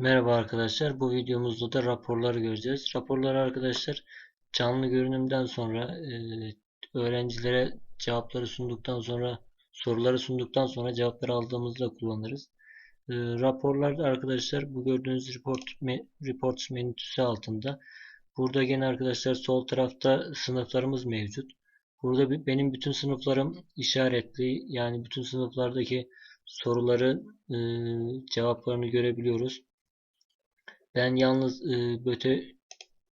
Merhaba arkadaşlar. Bu videomuzda da raporları göreceğiz. Raporları arkadaşlar canlı görünümden sonra e, öğrencilere cevapları sunduktan sonra soruları sunduktan sonra cevapları aldığımızda kullanırız. E, raporlarda arkadaşlar bu gördüğünüz report me, reports menüsü altında. Burada gene arkadaşlar sol tarafta sınıflarımız mevcut. Burada bir, benim bütün sınıflarım işaretli. Yani bütün sınıflardaki soruları e, cevaplarını görebiliyoruz. Ben yalnız e, BÖTE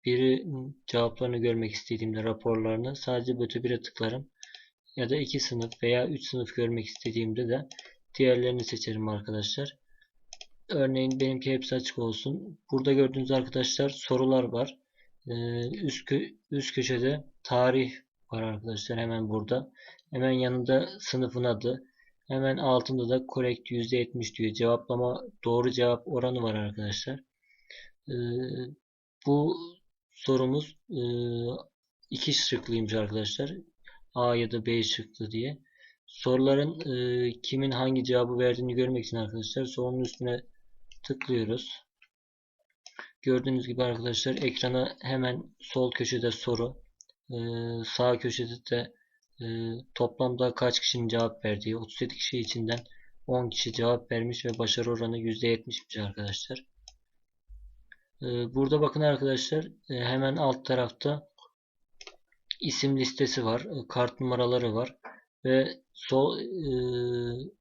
1'i cevaplarını görmek istediğimde raporlarını sadece BÖTE 1'e tıklarım. Ya da 2 sınıf veya 3 sınıf görmek istediğimde de diğerlerini seçerim arkadaşlar. Örneğin benimki hepsi açık olsun. Burada gördüğünüz arkadaşlar sorular var. Ee, üst, kö üst köşede tarih var arkadaşlar hemen burada. Hemen yanında sınıfın adı. Hemen altında da correct %70 diyor. Cevaplama doğru cevap oranı var arkadaşlar. Ee, bu sorumuz e, iki şıklıymış arkadaşlar. A ya da B şıklı diye. Soruların e, kimin hangi cevabı verdiğini görmek için arkadaşlar sorunun üstüne tıklıyoruz. Gördüğünüz gibi arkadaşlar ekrana hemen sol köşede soru, e, sağ köşede de toplamda kaç kişinin cevap verdiği, 37 kişi içinden 10 kişi cevap vermiş ve başarı oranı %70'miş arkadaşlar. Ee, burada bakın arkadaşlar e, hemen alt tarafta isim listesi var. E, kart numaraları var. Ve sol e,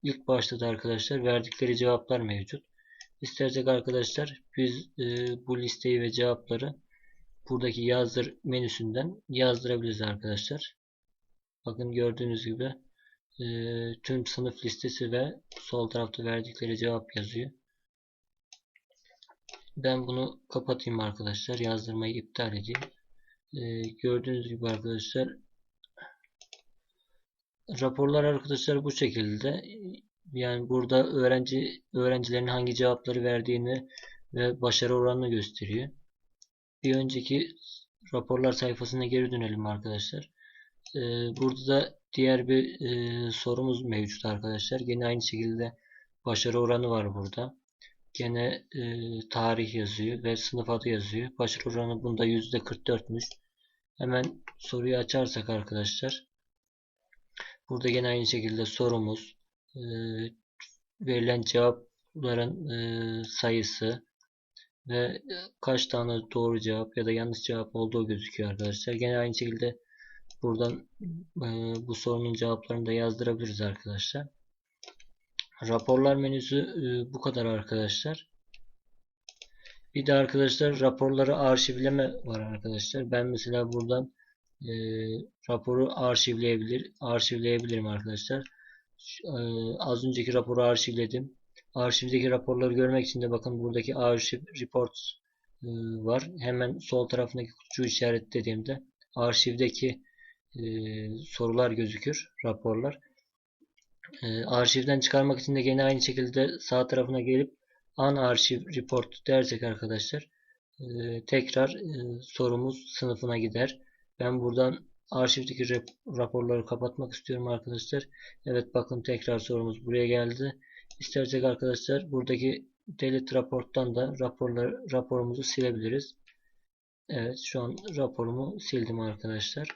ilk başta da arkadaşlar verdikleri cevaplar mevcut. İstersek arkadaşlar biz bu listeyi ve cevapları buradaki yazdır menüsünden yazdırabiliriz arkadaşlar. Bakın gördüğünüz gibi tüm sınıf listesi ve sol tarafta verdikleri cevap yazıyor. Ben bunu kapatayım arkadaşlar. Yazdırmayı iptal edeyim. Ee, gördüğünüz gibi arkadaşlar raporlar arkadaşlar bu şekilde. Yani burada öğrenci öğrencilerin hangi cevapları verdiğini ve başarı oranını gösteriyor. Bir önceki raporlar sayfasına geri dönelim arkadaşlar. Ee, burada da diğer bir e, sorumuz mevcut arkadaşlar. Yine aynı şekilde başarı oranı var burada. Gene e, tarih yazıyor ve sınıf adı yazıyor. Başarı oranı bunda %44'müş. Hemen soruyu açarsak arkadaşlar. Burada gene aynı şekilde sorumuz. E, verilen cevapların e, sayısı ve kaç tane doğru cevap ya da yanlış cevap olduğu gözüküyor arkadaşlar. Gene aynı şekilde buradan e, bu sorunun cevaplarını da yazdırabiliriz arkadaşlar. Raporlar menüsü e, bu kadar arkadaşlar. Bir de arkadaşlar raporları arşivleme var arkadaşlar. Ben mesela buradan e, raporu arşivleyebilir, arşivleyebilirim arkadaşlar. E, az önceki raporu arşivledim. Arşivdeki raporları görmek için de bakın buradaki arşiv reports e, var. Hemen sol tarafındaki kutucuğu işaretlediğimde arşivdeki e, sorular gözükür, raporlar. E, arşivden çıkarmak için de gene aynı şekilde sağ tarafına gelip an arşiv report dersek arkadaşlar e, tekrar e, sorumuz sınıfına gider. Ben buradan arşivdeki rap raporları kapatmak istiyorum arkadaşlar. Evet bakın tekrar sorumuz buraya geldi. İstersek arkadaşlar buradaki delete raporttan da raporlar, raporumuzu silebiliriz. Evet şu an raporumu sildim arkadaşlar.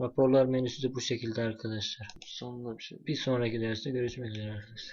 Raporlar menüsü de bu şekilde arkadaşlar. Sonunda bir şey. Bir sonraki derste görüşmek üzere arkadaşlar.